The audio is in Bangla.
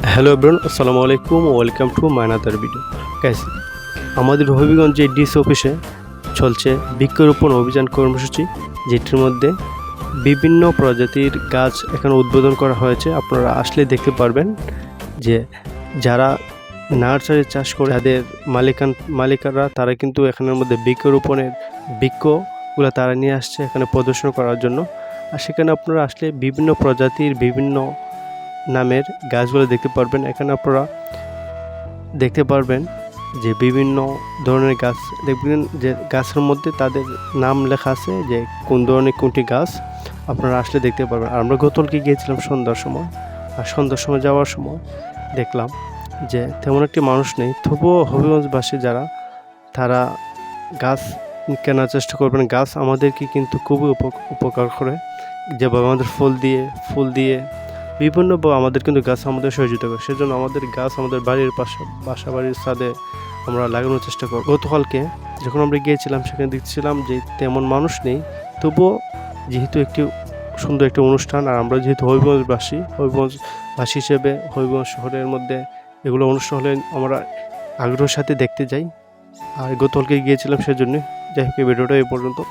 হ্যালো এভরিওয়ান আসসালামু আলাইকুম welcome to my another video guys আমাদের হবিগঞ্জে ডিসি অফিসে চলছে বৃক্ষরোপণ অভিযান কর্মসূচি, যেটির মধ্যে বিভিন্ন প্রজাতির গাছ এখানে উদ্বোধন করা হয়েছে। আপনারা আসলে দেখতে পারবেন যে যারা নার্সারি চাষ করে, তাদের মালিকান মালিকাররা তারা কিন্তু এখানের মধ্যে বৃক্ষরোপণের বৃক্ষগুলো তারা নিয়ে আসছে এখানে প্রদর্শন করার জন্য। আর সেখানে আপনারা আসলে বিভিন্ন প্রজাতির বিভিন্ন নামের গাছগুলো দেখতে পারবেন। এখানে আপনারা দেখতে পারবেন যে বিভিন্ন ধরনের গাছ। দেখবেন যে গাছের মধ্যে তাদের নাম লেখা আছে যে কোন ধরনের কোনটি গাছ আপনারা আসলে দেখতে পারবেন। আর আমরা গতলকে গিয়েছিলাম সন্ধ্যার সময়। আর সন্ধ্যার সময় যাওয়ার সময় দেখলাম যে তেমন একটি মানুষ নেই। তবুও হবিগঞ্জবাসী যারা, তারা গাছ কেনার চেষ্টা করবেন। গাছ আমাদেরকে কিন্তু খুবই উপ- উপকার করে। যেভাবে আমাদের ফুল দিয়ে ফুল দিয়ে বিভিন্ন ব- আমাদের কিন্তু গাছ আমাদের সহযোগিতা করে। সেজন্য আমাদের গাছ আমাদের বাড়ির পাশে বাসা বাড়ির ছাদে আমরা লাগানোর চেষ্টা করব। গতকালকে যখন আমরা গিয়েছিলাম, সেখানে দেখছিলাম যে তেমন মানুষ নেই। তবুও যেহেতু একটি সুন্দর একটি অনুষ্ঠান, আর আমরা যেহেতু হবিগঞ্জবাসী হবিগঞ্জবাসী হিসেবে হবিগঞ্জ শহরের মধ্যে এগুলো অনুষ্ঠান হলে আমরা আগ্রহের সাথে দেখতে যাই। আর গতকালকে গিয়েছিলাম সেজন্য। যাই হোক, এই ভিডিওটা এই পর্যন্ত।